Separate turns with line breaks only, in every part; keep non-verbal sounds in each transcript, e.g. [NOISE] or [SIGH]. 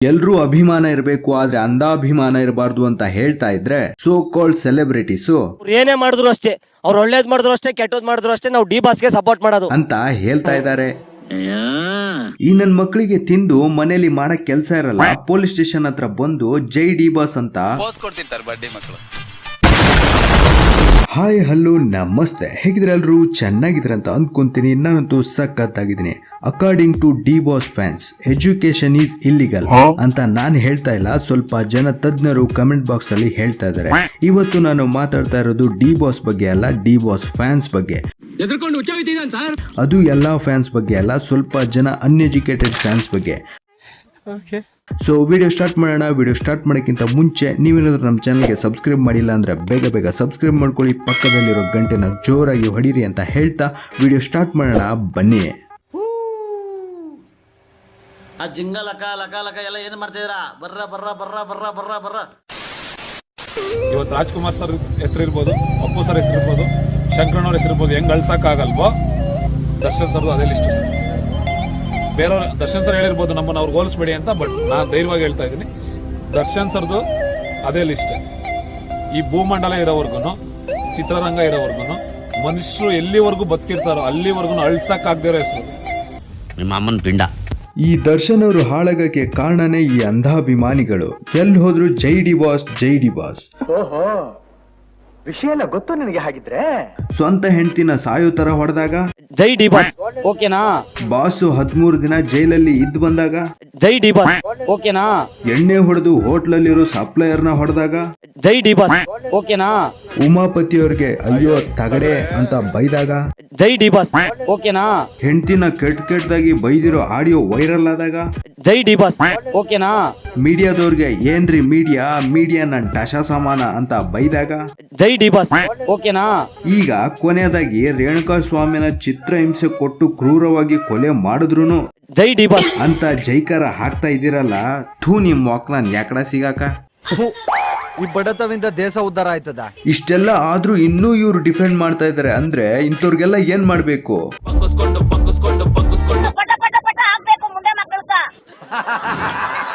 ಎಲ್ರೂ ಅಭಿಮಾನ ಇರಬೇಕು ಆದ್ರೆ ಅಂಧಾಭಿಮಾನ ಇರಬಾರ್ದು ಅಂತ ಹೇಳ್ತಾ ಇದ್ರೆ ಸೋ ಕಾಲ್ಡ್ ಸೆಲೆಬ್ರಿಟೀಸು
ಅವ್ರು ಏನೇ ಮಾಡಿದ್ರು ಅಷ್ಟೇ ಅವ್ರು ಒಳ್ಳೇದ್ ಮಾಡಿದ್ರು ಅಷ್ಟೇ ಕೆಟ್ಟದ್ ಮಾಡಿದ್ರು ಅಷ್ಟೇ ನಾವು ಡಿ ಬಾಸ್ಗೆ ಸಪೋರ್ಟ್ ಮಾಡೋದು.
ಅಂತ ಹೇಳ್ತಾ ಇದ್ದಾರೆ. ಈ ನನ್ ಮಕ್ಕಳಿಗೆ ತಿಂದು ಮನೇಲಿ ಮಾಡಕ್ ಕೆಲ್ಸ ಇರಲ್ಲ ಪೊಲೀಸ್ ಸ್ಟೇಷನ್ ಹತ್ರ ಬಂದು ಜೈ ಡಿ ಬಾಸ್ ಅಂತ
ಕೊಡ್ತಿರ್ತಾರೆ ಬಡ್ಡಿ ಮಕ್ಕಳು
ಹಾಯ್ ಹಲೋ ನಮಸ್ತೆ. ಹೇಗಿದ್ರೆ ಎಲ್ಲರೂ? ಚೆನ್ನಾಗಿದ್ರೆ ಅಂತ ಅಂದ್ಕೊಂತೀನಿ ನಾನಂತೂ ಸಖತ್ತಾಗಿದ್ದೀನಿ. According to D boss fans education is illegal ಅಂತ ನಾನು ಹೇಳ್ತಾ ಇಲ್ಲ. ಸ್ವಲ್ಪ ಜನ ತಜ್ಞರು ಕಮೆಂಟ್ ಬಾಕ್ಸ್ ಅಲ್ಲಿ ಹೇಳ್ತಾ ಇದ್ದಾರೆ. ಇವತ್ತು ನಾನು ಮಾತಾಡ್ತಾ ಇರೋದು ಡಿ ಬಾಸ್ ಬಗ್ಗೆ ಅಲ್ಲ ಡಿ ಬಾಸ್ ಫ್ಯಾನ್ಸ್ ಬಗ್ಗೆ ಅದು ಎಲ್ಲಾ ಫ್ಯಾನ್ಸ್ ಬಗ್ಗೆ ಅಲ್ಲ ಸ್ವಲ್ಪ ಜನ ಅನ್ಎಜುಕೇಟೆಡ್ ಫ್ಯಾನ್ಸ್ ಬಗ್ಗೆ. ಸೊ ವಿಡಿಯೋ ಸ್ಟಾರ್ಟ್ ಮಾಡೋಣ. ವಿಡಿಯೋ ಸ್ಟಾರ್ಟ್ ಮಾಡೋಕ್ಕಿಂತ ಮುಂಚೆ ನೀವೇನಾದರೂ ನಮ್ಮ ಚಾನಲ್ಗೆ ಸಬ್ಸ್ಕ್ರೈಬ್ ಮಾಡಿಲ್ಲ ಅಂದರೆ ಬೇಗ ಬೇಗ ಸಬ್ಸ್ಕ್ರೈಬ್ ಮಾಡ್ಕೊಳ್ಳಿ. ಪಕ್ಕದಲ್ಲಿರೋ ಗಂಟೆನ ಜೋರಾಗಿ ಹೊಡೀರಿ ಅಂತ ಹೇಳ್ತಾ ವಿಡಿಯೋ ಸ್ಟಾರ್ಟ್ ಮಾಡೋಣ. ಬನ್ನಿ.
ಆ ಜಿಂಗ ಲಕ ಲಕ ಲಕ ಎಲ್ಲ ಏನ್ ಮಾಡ್ತಿದ್ದೀರಾ? ಬರ್ರ ಬರ್ರ ಬರ್ರ ಬರ್ರ ಬರ್ರ ಬರ್ರ.
ಇವತ್ತು ರಾಜ್ಕುಮಾರ್ ಸರ್ ಹೆಸರು ಇರ್ಬೋದು ಅಪ್ಪು ಸರ್ ಹೆಸರು ಇರ್ಬೋದು ಶಂಕರಣ್ಣವ್ರ ಹೆಸರು ಇರ್ಬೋದು ಹೆಂಗ್ ಅಳ್ಸಕ್ಕಾಗಲ್ವೋ ದರ್ಶನ್ ಸರ್ದು ಅದೇ ಲಿಸ್ಟ್ ಸರ್. ಬೇರೆಯವ್ರ ದರ್ಶನ್ ಸರ್ ಹೇಳಿರ್ಬೋದು ನಮ್ಮನ್ನು ಅವ್ರು ಹೋಲಿಸ್ಬೇಡಿ ಅಂತ ಬಟ್ ನಾನು ಧೈರ್ಯವಾಗಿ ಹೇಳ್ತಾ ಇದ್ದೀನಿ. ದರ್ಶನ್ ಸರ್ದು ಅದೇ ಲಿಸ್ಟ್ ಈ ಭೂಮಂಡಲ ಇರೋವರೆಗೂ ಚಿತ್ರರಂಗ ಇರೋವರೆಗೂ ಮನುಷ್ಯರು ಎಲ್ಲಿವರೆಗೂ ಬದುಕಿರ್ತಾರೋ ಅಲ್ಲಿವರೆಗೂ ಅಳ್ಸಕ್ಕಾಗದಿರೋ ಹೆಸರು.
ನಿಮ್ಮ ಅಮ್ಮನ ಪಿಂಡ.
ಈ ದರ್ಶನ್ ಅವರು ಹಾಳಾಗಕ್ಕೆ ಕಾರಣನೇ ಈ ಅಂಧಾಭಿಮಾನಿಗಳು. ಎಲ್ಲಿ ಹೋದ್ರು ಜೈ ಡಿ ಬಾಸ್ ಜೈ ಡಿ ಬಾಸ್
ಓಹೋ. ವಿಷಯ ಎಲ್ಲ ಗೊತ್ತು ನಿನಗೆ ಹಾಗಿದ್ರೆ?
ಸ್ವಂತ ಹೆಂಡತಿನ ಸಾಯೋ ತರ ಹೊಡೆದಾಗ?
ಜೈ ಡಿ ಬಾಸ್. ಓಕೆನಾ?
ಬಾಸು ಹದಿಮೂರು ದಿನ ಜೈಲಲ್ಲಿ ಇದ್ದು ಬಂದಾಗ?
ಜೈ ಡಿ ಬಾಸ್. ಓಕೆನಾ?
ಎಣ್ಣೆ ಹೊಡೆದು ಹೋಟ್ಲಲ್ಲಿರೋ ಸಪ್ಲೈಯರ್ನ ಹೊಡೆದಾಗ?
ಜೈ ಡಿ ಬಾಸ್. ಓಕೆನಾ?
ಉಮಾಪತಿ ಅವ್ರಿಗೆ ಅಯ್ಯೋ ತಗಡೆ ಅಂತ ಬೈದಾಗ?
ಜೈ ಡಿ ಬಾಸ್. ಓಕೆನಾ?
ಹೆಂಡತಿನ ಕೆಟ್ಟ ಕೆಟ್ಟದಾಗಿ ಬೈದಿರೋ ಆಡಿಯೋ ವೈರಲ್ ಆದಾಗ?
ಜೈ ಡಿ ಬಾಸ್. ಓಕೆನಾ?
ಮೀಡಿಯಾದವ್ರಿಗೆ ಏನ್ರಿ ಮೀಡಿಯಾ? ಮೀಡಿಯಾನ ಡಶ ಸಮಾನ ಅಂತ ಬೈದಾಗ?
ಜೈ ಡಿ ಬಾಸ್. ಓಕೆನಾ?
ಈಗ ಕೊನೆಯದಾಗಿ ರೇಣುಕಾ ಸ್ವಾಮಿನ ಚಿತ್ರಹಿಂಸೆ ಕೊಟ್ಟು ಕ್ರೂರವಾಗಿ ಕೊಲೆ ಮಾಡಿದ್ರು
ಜೈ ಡಿ ಬಾಸ್.
ಅಂತ ಜೈಕಾರ ಹಾಕ್ತಾ ಇದ್ದೀರಲ್ಲ ಥೂ ನಿಮ್ ನಾನ್ ಯಾಕಡ ಸಿಗಾಕ.
ಈ ಬಡತವಿಂದ ದೇಶ ಉದ್ಧಾರ ಆಯ್ತದ?
ಇಷ್ಟೆಲ್ಲ ಆದ್ರೂ ಇನ್ನೂ ಇವ್ರು ಡಿಫೆಂಡ್ ಮಾಡ್ತಾ ಇದಾರೆ ಅಂದ್ರೆ ಇಂಥವ್ರಿಗೆಲ್ಲ ಏನ್ ಮಾಡ್ಬೇಕು?
ಬಗ್ಗಿಸ್ಕೊಂಡು ಬಗ್ಗಿಸ್ಕೊಂಡು ಬಗ್ಗಿಸ್ಕೊಂಡು
ಪಟ ಪಟ ಪಟ ಹಾಕ್ಬೇಕು ಮುಂದೆ ಮಕ್ಕಳ್ಕ [LAUGHS]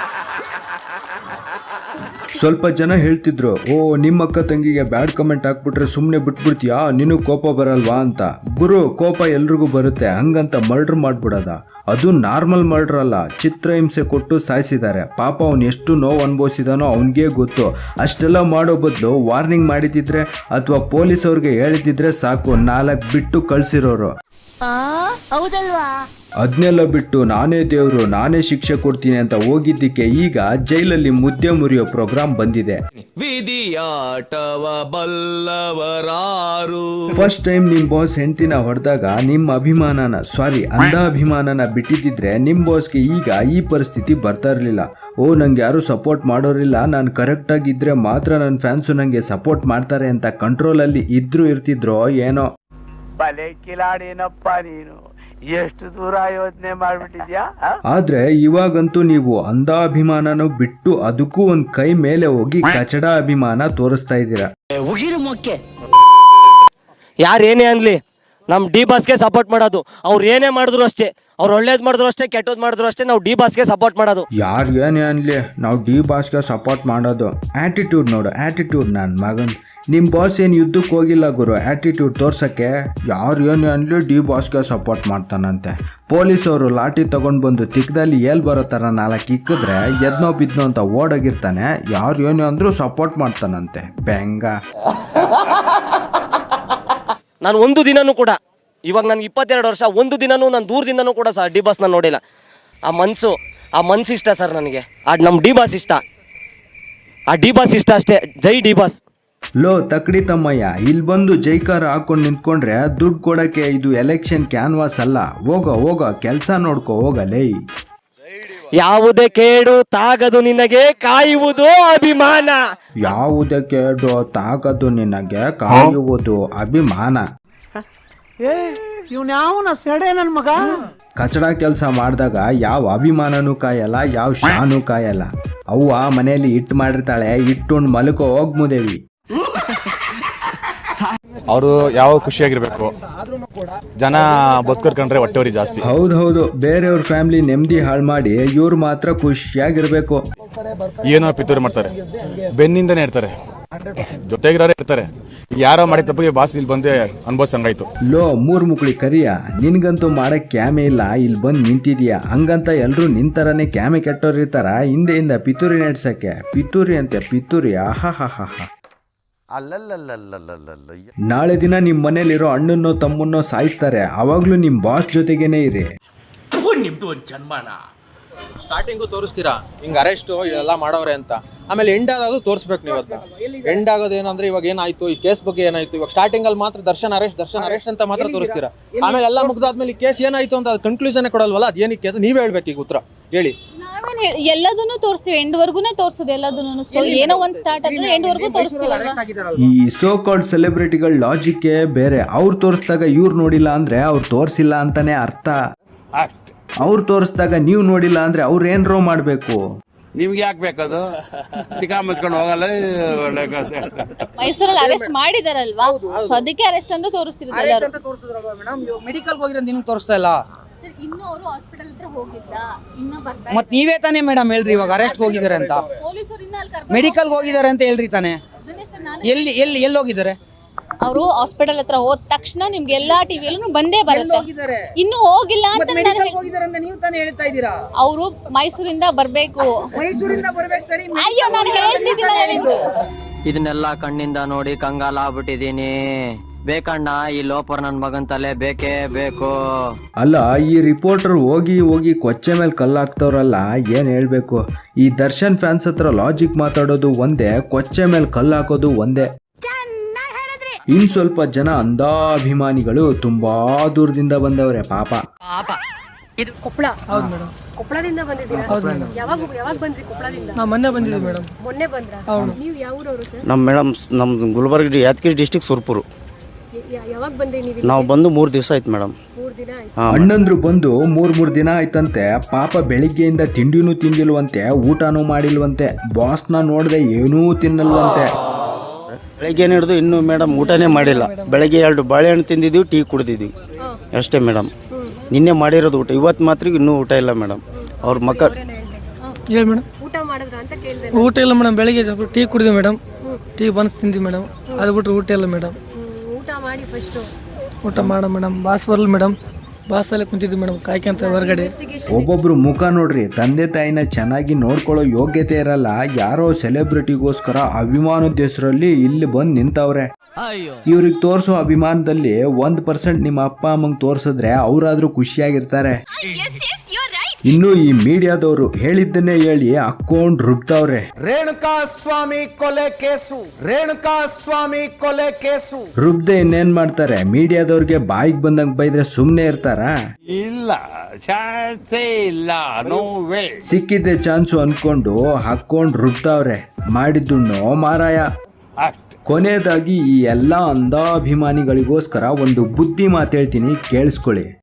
ಸ್ವಲ್ಪ ಜನ ಹೇಳ್ತಿದ್ರು, ಓ, ನಿಮ್ಮ ಅಕ್ಕ ತಂಗಿಗೆ ಬ್ಯಾಡ್ ಕಮೆಂಟ್ ಹಾಕ್ಬಿಟ್ರೆ ಸುಮ್ಮನೆ ಬಿಟ್ಬಿಡ್ತೀಯಾ? ನಿನಗ್ ಕೋಪ ಬರಲ್ವಾ ಅಂತ. ಗುರು, ಕೋಪ ಎಲ್ರಿಗೂ ಬರುತ್ತೆ, ಹಂಗಂತ ಮರ್ಡರ್ ಮಾಡ್ಬಿಡದ. ಅದು ನಾರ್ಮಲ್ ಮರ್ಡರ್ ಅಲ್ಲ, ಚಿತ್ರಹಿಂಸೆ ಕೊಟ್ಟು ಸಾಯಿಸಿದ್ದಾರೆ. ಪಾಪ ಅವನು ಎಷ್ಟು ನೋವು ಅನುಭವಿಸಿದಾನೋ ಅವನಿಗೆ ಗೊತ್ತು. ಅಷ್ಟೆಲ್ಲ ಮಾಡೋ ಬದಲು ವಾರ್ನಿಂಗ್ ಮಾಡಿದಿದ್ರೆ ಅಥವಾ ಪೊಲೀಸ್ ಅವ್ರಿಗೆ ಹೇಳಿದಿದ್ರೆ ಸಾಕು, ನಾಲ್ಕು ಬಿಟ್ಟು ಕಳ್ಸಿರೋರು.
ಹೌದಲ್ವಾ?
ಅದನ್ನೆಲ್ಲ ಬಿಟ್ಟು ನಾನೇ ದೇವರು ನಾನೇ ಶಿಕ್ಷೆ ಕೊಡ್ತೀನಿ ಅಂತ ಹೋಗಿದ್ದಕ್ಕೆ ಈಗ ಜೈಲಲ್ಲಿ ಮುದ್ದೆ ಮುರಿಯೋ ಪ್ರೋಗ್ರಾಮ್ ಬಂದಿದೆ. ಫಸ್ಟ್ ಟೈಮ್ ನಿಮ್ ಬಾಸ್ ಹೆಂಡತಿನ ಹೊಡೆದಾಗ ನಿಮ್ಮ ಅಭಿಮಾನನ ಸಾರಿ ಅಂಧ ಅಭಿಮಾನನ ಬಿಟ್ಟಿದ್ದಿದ್ರೆ ನಿಮ್ ಬಾಸ್ಗೆ ಈಗ ಈ ಪರಿಸ್ಥಿತಿ ಬರ್ತಾ ಇರಲಿಲ್ಲ. ಓ ನಂಗೆ ಯಾರು ಸಪೋರ್ಟ್ ಮಾಡೋರಿಲ್ಲ ನಾನು ಕರೆಕ್ಟ್ ಆಗಿದ್ರೆ ಮಾತ್ರ ನನ್ನ ಫ್ಯಾನ್ಸು ನಂಗೆ ಸಪೋರ್ಟ್ ಮಾಡ್ತಾರೆ ಅಂತ ಕಂಟ್ರೋಲ್ ಅಲ್ಲಿ ಇದ್ರು ಇರ್ತಿದ್ರೋ ಏನೋ.
ಬಲೆ ಕಿಲಾಡಿನಪ್ಪ ನೀನು. ಎಷ್ಟು ದೂರ ಯೋಚನೆ ಮಾಡ್ಬಿಟ್ಟಿದ್ಯಾ
ಆದ್ರೆ ಇವಾಗಂತೂ ನೀವು ಅಂಧಾಭಿಮಾನನ ಬಿಟ್ಟು ಅದಕ್ಕೂ ಒಂದ್ ಕೈ ಮೇಲೆ ಹೋಗಿ ಕಚಡ ಅಭಿಮಾನ ತೋರಿಸ್ತಾ ಇದ್ದೀರಾ.
ಯಾರು ಏನೇ ಅನ್ಲಿ ನಮ್ ಡಿ ಬಾಸ್ಗೆ ಸಪೋರ್ಟ್ ಮಾಡೋದು. ಅವ್ರು ಏನೇ ಮಾಡಿದ್ರು ಅಷ್ಟೇ. ಅವ್ರು ಒಳ್ಳೇದ್ ಮಾಡಿದ್ರು ಅಷ್ಟೇ ಕೆಟ್ಟದ್ ಮಾಡಿದ್ರು ಅಷ್ಟೇ ನಾವು ಡಿ ಬಾಸ್ಗೆ ಸಪೋರ್ಟ್ ಮಾಡೋದು.
ಯಾರು ಏನೇ ಅನ್ಲಿ ನಾವು ಡಿ ಬಾಸ್ಗೆ ಸಪೋರ್ಟ್ ಮಾಡೋದು. ಆಟಿಟ್ಯೂಡ್ ನೋಡು ಆಟಿಟ್ಯೂಡ್ ನನ್ನ ಮಗನ್. ನಿಮ್ಮ ಬಾಸ್ ಏನು ಯುದ್ಧಕ್ಕೆ ಹೋಗಿಲ್ಲ ಗುರು. ಆ್ಯಟಿಟ್ಯೂಡ್ ತೋರ್ಸೋಕ್ಕೆ ಯಾರು ಏನು ಅನ್ಲಿ ಡಿ ಬಾಸ್ಗೆ ಸಪೋರ್ಟ್ ಮಾಡ್ತಾನಂತೆ. ಪೊಲೀಸವರು ಲಾಠಿ ತಗೊಂಡು ಬಂದು ತಿಕ್ಕದಲ್ಲಿ ಏಲ್ ಬರೋ ಥರ ನಾಲ್ಕು ಇಕ್ಕಿದ್ರೆ ಎದ್ನೋ ಬಿದ್ನೋ ಅಂತ ಓಡೋಗಿರ್ತಾನೆ. ಯಾರು ಏನು ಅಂದರೂ ಸಪೋರ್ಟ್ ಮಾಡ್ತಾನಂತೆ. ಬೆಂಗ.
ನಾನು ಒಂದು ದಿನನೂ ಕೂಡ, ಇವಾಗ ನನಗೆ ಇಪ್ಪತ್ತೆರಡು ವರ್ಷ, ಒಂದು ದಿನನೂ ನಾನು ದೂರದಿಂದನೂ ಕೂಡ ಸರ್ ಡಿ ಬಾಸ್ನ ನೋಡಿಲ್ಲ. ಆ ಮನಸ್ಸು ಆ ಮನ್ಸು ಇಷ್ಟ ಸರ್ ನನಗೆ. ಆ ನಮ್ಮ ಡಿ ಬಾಸ್ ಇಷ್ಟ. ಆ ಡಿ ಬಾಸ್ ಇಷ್ಟ ಅಷ್ಟೇ. ಜೈ ಡಿ ಬಾಸ್
ಲೋ ತಕ್ಡಿ ತಮ್ಮಯ್ಯ ಇಲ್ಲಿ ಬಂದು ಜೈಕಾರ ಹಾಕೊಂಡು ನಿಂತ್ಕೊಂಡ್ರೆ ದುಡ್ಡು ಕೊಡಕ್ಕೆ ಇದು ಎಲೆಕ್ಷನ್ ಕ್ಯಾನ್ವಾಸ್ ಅಲ್ಲ. ಹೋಗ ಹೋಗ ಕೆಲಸ ನೋಡ್ಕೋ ಹೋಗಲೇ
ಯಾವುದೇ ಕೇಡು ತಾಗದು ನಿನಗೆ ಕಾಯುವುದು ಅಭಿಮಾನ.
ಯಾವುದೇ ಕೇಡು ತಾಗದು ನಿನಗೆ ಕಾಯುವುದು ಅಭಿಮಾನ.
ಏ ಇವ್ನ ಯಾವನ ಸೆಡೆ ನನ್ ಮಗ?
ಕಚಡ ಕೆಲಸ ಮಾಡಿದಾಗ ಯಾವ ಅಭಿಮಾನನೂ ಕಾಯಲ್ಲ ಯಾವ ಶಾನು ಕಾಯಲ್ಲ. ಅವ್ವ ಮನೆಯಲ್ಲಿ ಹಿಟ್ಟು ಮಾಡಿರ್ತಾಳೆ ಹಿಟ್ಟು ಮಲಕೋ ಹೋಗ್ ಮುದೇವಿ.
ಅವರು ಯಾವ ಖುಷಿಯಾಗಿರ್ಬೇಕು? ಜನ ಬದುಕರ್ಕೊಂಡ್ರೆ ಹೊಟ್ಟೆವರಿ ಜಾಸ್ತಿ.
ಹೌದು ಹೌದು. ಬೇರೆಯವ್ರ ಫ್ಯಾಮಿಲಿ ನೆಮ್ಮದಿ ಹಾಳು ಮಾಡಿ ಇವ್ರು ಮಾತ್ರ ಖುಷಿಯಾಗಿರ್ಬೇಕು.
ಏನೋ ಪಿತೂರಿ ಮಾಡ್ತಾರೆ. ಬೆನ್ನಿಂದನೇ ಇರ್ತಾರೆ. ಜೊತೆಗಿರೋರೇ ಇರ್ತಾರೆ. ಯಾರೋ ಮಾಡಿದ ತಪ್ಪಿಗೆ ಬಾಸ್ ಇಲ್ಲಿ ಬಂದೆ ಅನ್ಭವಿಸಂಗಾಯ್ತು
ಲೋ ಮೂರ್ ಮುಕ್ಳಿ ಕರಿಯ. ನಿನ್ಗಂತೂ ಮಾಡಕ್ ಕ್ಯಾಮೆ ಇಲ್ಲ. ಇಲ್ಲಿ ಬಂದ್ ನಿಂತಿದೀಯ? ಹಂಗಂತ ಎಲ್ರು ನಿಂತರನೇ ಕ್ಯಾಮೆ ಕೆಟ್ಟೋರಿರ್ತಾರ? ಹಿಂದೆಯಿಂದ ಪಿತೂರಿ ನಡ್ಸಕ್ಕೆ. ಪಿತೂರಿ ಅಂತೆ ಪಿತೂರಿ. ನಾಳೆ ದಿನ ನಿಮ್ ಮನೇಲಿರೋ ಅಣ್ಣನ್ನೋ ತಮ್ಮನ್ನೋ ಸಾಯಿಸ್ತಾರೆ. ಅವಾಗ್ಲೂ ನಿಮ್ ಬಾಸ್ ಜೊತೆಗೇನೆ ಇರಿ.
ಸ್ಟಾರ್ಟಿಂಗು ತೋರಿಸ್ತೀರಾ? ಹಿಂಗ್ ಅರೆಸ್ಟ್ ಇದೆಲ್ಲ ಮಾಡವ್ರೆ ಅಂತ. ಆಮೇಲೆ ಎಂಡ್ ಆಗೋದು ತೋರಿಸ್ಬೇಕು ನೀವು ಅದನ್ನ ಎಂಡ್ ಆಗೋದು ಏನಂದ್ರೆ ಇವಾಗ ಏನಾಯ್ತು ಈ ಕೇಸ್ ಬಗ್ಗೆ ಏನಾಯ್ತು ಇವಾಗ ಸ್ಟಾರ್ಟಿಂಗ್ ಅಲ್ಲಿ ಮಾತ್ರ ದರ್ಶನ್ ಅರೆಸ್ಟ್ ದರ್ಶನ್ ಅರೆಸ್ಟ್ ಅಂತ ಮಾತ್ರ ತೋರಿಸ್ತೀರಾ? ಆಮೇಲೆ ಎಲ್ಲ ಮುಗ್ದಾದ್ಮೇಲೆ ಈ ಕೇಸ್ ಏನಾಯ್ತು ಅಂತ ಕನ್ಕ್ಲೂಷನ್ ಕೊಡಲ್ವಲ್ಲ? ಅದೇನಕ್ಕೆ ಅದು ನೀವೇ ಹೇಳ್ಬೇಕು ಈಗ ಉತ್ತರ. ಹೇಳಿ.
ನಾವೇನ್ ಹೇಳಿ ಎಲ್ಲದನ್ನು ತೋರಿಸ್ತೀವಿ ಎಂಡ್ ವರ್ಗುನೇ ತೋರಿಸೋದು ಎಲ್ಲದನ್ನು ಸ್ಟೋರಿ ಏನೋ ಒಂದ್ ಸ್ಟಾರ್ಟ್ ಆದ್ರೆ ಎಂಡ್ ವರ್ಗು ತೋರಿಸ್ತೀವಿ
ಈ ಸೋ ಕಾಲ್ಡ್ ಸೆಲೆಬ್ರಿಟಿಗಳ ಲಾಜಿಕ್ ಬೇರೆ. ಅವ್ರು ತೋರಿಸಿದಾಗ ಇವ್ರು ನೋಡಿಲ್ಲ ಅಂದ್ರೆ ಅವ್ರು ತೋರಿಸಿಲ್ಲ ಅಂತಾನೆ ಅರ್ಥ. ಅವ್ರು ತೋರಿಸಿದಾಗ ನೀವು ನೋಡಿಲ್ಲ ಅಂದ್ರೆ ಅವ್ರು ಏನ್ರೋ ಮಾಡ್ಬೇಕು?
ನಿಮ್ಗೆ ಯಾಕೆ ಬೇಕದು? ತಿಕಾ ಮುಚ್ಕೊಂಡು ಹೋಗಲ್ಲ ಒಳ್ಳೆ ಕಥೆ.
ಮೈಸೂರಲ್ಲಿ ಅರೆಸ್ಟ್ ಮಾಡಿದಾರಲ್ವಾ? ಸೊ ಅದಕ್ಕೆ ಅರೆಸ್ಟ್ ಅಂತ ತೋರಿಸ್ತಿರೋದು ಎಲ್ಲರೂ.
ಮೆಡಿಕಲ್ ಹೋಗಿರೋ ನಿನ್ಗೆ ತೋರಿಸ್ತಾ ಇಲ್ಲ.
ಇನ್ನು ಅವರು ಹಾಸ್ಪಿಟಲ್ ಹತ್ರ ಹೋಗಿದ್ದ ಇನ್ನ ಬರ್ತಾ
ಮತ್ ನೀವೇ ತಾನೇ ಮೇಡಮ್ ಹೇಳ್ರಿ ಇವಾಗ ಅರೆಸ್ಟ್ ಹೋಗಿದ್ದಾರೆ ಅಂತ.
ಪೊಲೀಸರು ಇನ್ನ ಅಲ್ಲಿ ಕರ್ಕೊಂಡು
ಮೆಡಿಕಲ್ ಹೋಗಿದ್ದಾರೆ ಅಂತ ಹೇಳ್ರಿ ತಾನೇ.
ಅದನ್ನೇ ಸರ್ ನಾನು
ಎಲ್ಲಿ ಎಲ್ಲಿ ಎಲ್ಲಿ ಹೋಗಿದ್ದಾರೆ?
ಅವರು ಹಾಸ್ಪಿಟಲ್ ಹತ್ರ ಹೋದ ತಕ್ಷಣ ನಿಮ್ಗೆ ಎಲ್ಲಾ ಟಿವಿಯಲ್ಲೂ ಬಂದೇ ಬರುತ್ತೆ. ಇನ್ನು ಹೋಗಿಲ್ಲ ಅಂತ ನಾನು ಹೇಳ್-
ಹೋಗಿದ್ದಾರೆ ಅಂತ ನೀವು ತಾನೇ ಹೇಳ್ತಾ ಇದ್ದೀರಾ?
ಅವರು ಮೈಸೂರಿಂದ ಬರ್ಬೇಕು.
ಮೈಸೂರಿಂದ ಬರ್ಬೇಕು ಸರಿ
ಅಯ್ಯೋ ನಾನು ಹೇಳ್ತಿದ್ದಿಲ್ಲ ಹೇಳಿದ್ದು
ಇದನ್ನೆಲ್ಲ ಕಣ್ಣಿಂದ ನೋಡಿ ಕಂಗಾಲ ಆಗ್ಬಿಟ್ಟಿದೀನಿ ಬೇಕಣ್ಣ ಈ ಲೋಪರ್ ನನ್ ಮಗನ್ ತಲೆ ಬೇಕೇ ಬೇಕು.
ಅಲ್ಲ ಈ ರಿಪೋರ್ಟರ್ ಹೋಗಿ ಹೋಗಿ ಕೊಚ್ಚೆ ಮೇಲೆ ಕಲ್ಲಾಕ್ತವ್ರಲ್ಲ ಏನ್ ಹೇಳ್ಬೇಕು? ಈ ದರ್ಶನ್ ಫ್ಯಾನ್ಸ್ ಹತ್ರ ಲಾಜಿಕ್ ಮಾತಾಡೋದು ಒಂದೇ ಕೊಚ್ಚೆ ಮೇಲೆ ಕಲ್ಲಾಕೋದು ಒಂದೇ. ಇನ್ ಸ್ವಲ್ಪ ಜನ ಅಂಧಾಭಿಮಾನಿಗಳು ತುಂಬಾ ದೂರದಿಂದ ಬಂದವ್ರೆ ಪಾಪ.
ಕೊಪ್ಪಳ. ಹೌದು ಮೇಡಮ್. ಕೊಪ್ಪಳದಿಂದ ಬಂದಿದ್ದೀರಾ? ಯಾವಾಗ ಯಾವಾಗ ಬಂದ್ರಿ ಕೊಪ್ಪಳದಿಂದ?
ನಾ ಮೊನ್ನೆ ಬಂದಿದ್ದೆ ಮೇಡಮ್.
ಮೊನ್ನೆ ಬಂದ್ರ?
ಹೌದು.
ನೀವು ಯಾವ ಊರವರು ಸರ್?
ನಮ್ಮ ಮೇಡಮ್ ನಮ್ದು ಗುಲ್ಬರ್ಗ ಯಾದಗಿರಿ ಡಿಸ್ಟಿಕ್ ಸುರ್ಪುರು.
ಯಾವಾಗ ಬಂದ್ರಿ ನೀವು
ನಾವು ಬಂದು ಮೂರು ದಿವಸ ಆಯ್ತು ಮೇಡಮ್.
ಮೂರ್ ದಿನ ಆಯ್ತು.
ಅಣ್ಣಂದ್ರು ಬಂದು ಮೂರ್ ಮೂರ್ ದಿನ ಆಯ್ತಂತೆ ಪಾಪ ಬೆಳಿಗ್ಗೆಯಿಂದ ತಿಂಡಿನೂ ತಿಂದಿಲ್ವಂತೆ ಊಟನೂ ಮಾಡಿಲ್ವಂತೆ ಬಾಸ್ನ ನೋಡದೆ ಏನೂ ತಿನ್ನಲ್ವಂತೆ
ಬೆಳಗ್ಗೆ ಹಿಡಿದು ಇನ್ನೂ ಮೇಡಮ್ ಊಟನೇ ಮಾಡಿಲ್ಲ. ಬೆಳಗ್ಗೆ ಎರಡು ಬಾಳೆಹಣ್ಣು ತಿಂದಿದ್ದೀವಿ ಟೀ ಕುಡಿದಿದ್ದೀವಿ. ಅಷ್ಟೇ ಮೇಡಮ್. ನಿನ್ನೆ ಮಾಡಿರೋದು ಊಟ. ಇವತ್ತು ಮಾತ್ರ ಇನ್ನೂ ಊಟ ಇಲ್ಲ ಮೇಡಮ್. ಅವ್ರ ಮಕ್ಕ
ಹೇಳಿ ಮೇಡಮ್.
ಊಟ ಮಾಡಿದ್ರ ಅಂತ ಕೇಳಿದೆ
ಊಟ ಇಲ್ಲ ಮೇಡಮ್. ಬೆಳಿಗ್ಗೆ ಸ್ವಲ್ಪ ಟೀ ಕುಡಿದ್ವಿ ಮೇಡಮ್. ಟೀ ಬನ್ಸ್ ತಿಂದ್ವಿ ಮೇಡಮ್. ಅದು ಬಿಟ್ರೆ ಊಟ ಇಲ್ಲ ಮೇಡಮ್.
ಮಾಡಿ ಫಸ್ಟ್
ಊಟ ಮಾಡ ಮೇಡಮ್. ಬಾಸ್ ಬರಲ್ಲ ಮೇಡಮ್. ಬಾಸ್ ಅಲ್ಲೇ ಕುಂತಿದ್ವಿ ಮೇಡಮ್ ಕಾಯ್ಕೊಂತ ಹೊರಗಡೆ.
ಒಬ್ಬೊಬ್ರು ಮುಖ ನೋಡ್ರಿ ತಂದೆ ತಾಯಿನ ಚೆನ್ನಾಗಿ ನೋಡ್ಕೊಳ್ಳೋ ಯೋಗ್ಯತೆ ಇರಲ್ಲ ಯಾರೋ ಸೆಲೆಬ್ರಿಟಿಗೋಸ್ಕರ ಅಭಿಮಾನದ ಹೆಸರಲ್ಲಿ ಇಲ್ಲಿ ಬಂದು ನಿಂತವ್ರೆ. ಇವ್ರಿಗೆ ತೋರಿಸೋ ಅಭಿಮಾನದಲ್ಲಿ ಒಂದ್ ಪರ್ಸೆಂಟ್ ನಿಮ್ಮ ಅಪ್ಪ ಅಮ್ಮಂಗ್ ತೋರ್ಸಿದ್ರೆ ಅವರಾದ್ರೂ ಖುಷಿಯಾಗಿರ್ತಾರೆ. ಇನ್ನು ಈ ಮೀಡಿಯಾದವರು ಹೇಳಿದ್ದನ್ನೇ ಹೇಳಿ ಅಕೌಂಟ್ ರುಬ್ತಾವ್ರೆ.
ರೇಣುಕಾ ಸ್ವಾಮಿ ಕೊಲೆ ಕೇಸು. ರೇಣುಕಾ ಸ್ವಾಮಿ ಕೊಲೆ ಕೇಸು.
ರುಬ್ದೆ ಇನ್ನೇನ್ ಮಾಡ್ತಾರೆ? ಮೀಡಿಯಾದವ್ರಿಗೆ ಬಾಯಿಗೆ ಬಂದಂಗ್ ಬೈದ್ರೆ ಸುಮ್ನೆ ಇರ್ತಾರ?
ಇಲ್ಲ ಚಾನ್ಸೇ ಇಲ್ಲ ನೋ ವೇ
ಸಿಕ್ಕಿದ್ದೆ ಚಾನ್ಸು ಅನ್ಕೊಂಡು ಹಾಕೊಂಡ್ ರುಬ್ತಾವ್ರೆ. ಮಾಡಿದ್ದುಣ್ಣೋ ಮಾರಾಯ. ಕೊನೆಯದಾಗಿ ಈ ಎಲ್ಲ ಅಂಧಾಭಿಮಾನಿಗಳಿಗೋಸ್ಕರ ಒಂದು ಬುದ್ಧಿ ಮಾತೇಳ್ತೀನಿ ಕೇಳಿಸ್ಕೊಳ್ಳಿ.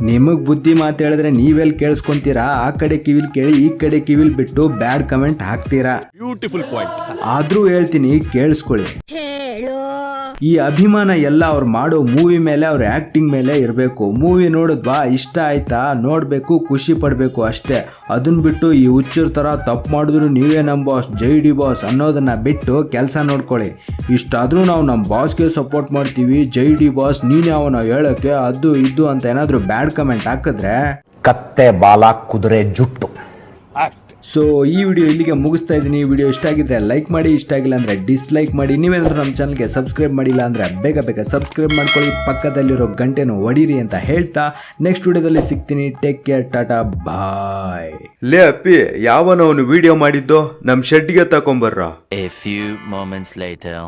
ನಿಮಗ್ ಬುದ್ಧಿ ಮಾತು ಹೇಳಿದ್ರೆ ನೀವೆಲ್ಲಿ ಕೇಳಿಸ್ಕೊಂತೀರಾ? ಆ ಕಡೆ ಕಿವಿಲ್ ಕೇಳಿ ಈ ಕಡೆ ಕಿವಿಲ್ ಬಿಟ್ಟು ಬ್ಯಾಡ್ ಕಮೆಂಟ್ ಹಾಕ್ತೀರಾ?
ಬ್ಯೂಟಿಫುಲ್ ಪಾಯಿಂಟ್
ಆದ್ರೂ ಹೇಳ್ತೀನಿ ಕೇಳಿಸ್ಕೊಳ್ಳಿ. ಈ ಅಭಿಮಾನ ಎಲ್ಲ ಅವ್ರು ಮಾಡೋ ಮೂವಿ ಮೇಲೆ ಅವ್ರ ಆಕ್ಟಿಂಗ್ ಮೇಲೆ ಇರಬೇಕು. ಮೂವಿ ನೋಡಿದ್ವಾ ಇಷ್ಟ ಆಯ್ತಾ? ನೋಡಬೇಕು ಖುಷಿ ಪಡಬೇಕು ಅಷ್ಟೇ. ಅದನ್ನ ಬಿಟ್ಟು ಈ ಹುಚ್ಚರ ಥರ ತಪ್ಪು ಮಾಡಿದ್ರು ನೀವೇ ನಮ್ಮ ಬಾಸ್ ಜೈ ಡಿ ಬಾಸ್ ಅನ್ನೋದನ್ನು ಬಿಟ್ಟು ಕೆಲಸ ನೋಡ್ಕೊಳ್ಳಿ. ಇಷ್ಟಾದರೂ ನಾವು ನಮ್ಮ ಬಾಸ್ಗೆ ಸಪೋರ್ಟ್ ಮಾಡ್ತೀವಿ. ಜೈ ಡಿ ಬಾಸ್ ನೀನೇ ಅವನ ಹೇಳೋಕ್ಕೆ ಅದು ಇದು ಅಂತ ಏನಾದರೂ ಬ್ಯಾಡ್ ಕಮೆಂಟ್ ಹಾಕಿದ್ರೆ?
ಕತ್ತೆ ಬಾಲ ಕುದುರೆ ಜುಟ್ಟು.
ಸೊ ಈ ವಿಡಿಯೋ ಇಲ್ಲಿಗೆ ಮುಗಿಸ್ತಾ ಇದ್ದೀನಿ. ಈ ವಿಡಿಯೋ ಇಷ್ಟ ಆಗಿದ್ರೆ ಲೈಕ್ ಮಾಡಿ ಇಷ್ಟ ಆಗಿಲ್ಲ ಅಂದರೆ ಡಿಸ್ಲೈಕ್ ಮಾಡಿ. ನೀವೇನಾದರೂ ನಮ್ಮ ಚಾನಲ್ಗೆ ಸಬ್ಸ್ಕ್ರೈಬ್ ಮಾಡಿಲ್ಲ ಅಂದರೆ ಬೇಗ ಬೇಗ ಸಬ್ಸ್ಕ್ರೈಬ್ ಮಾಡ್ಕೊಳ್ಳಿ. ಪಕ್ಕದಲ್ಲಿರೋ ಗಂಟೆನೂ ಹೊಡೀರಿ ಅಂತ ಹೇಳ್ತಾ ನೆಕ್ಸ್ಟ್ ವಿಡಿಯೋದಲ್ಲಿ ಸಿಗ್ತೀನಿ. ಟೇಕ್ ಕೇರ್ ಟಾಟಾ ಬಾಯ್ ಲೇ ಅಪ್ಪಿ ಯಾವನವನು ವಿಡಿಯೋ ಮಾಡಿದ್ದೋ? ನಮ್ಮ ಶೆಡ್ಗೆ ತಗೊಂಬರ್ರ
ಎ ಫ್ಯೂ ಮೊಮೆಂಟ್ಸ್ ಲೈಟರ್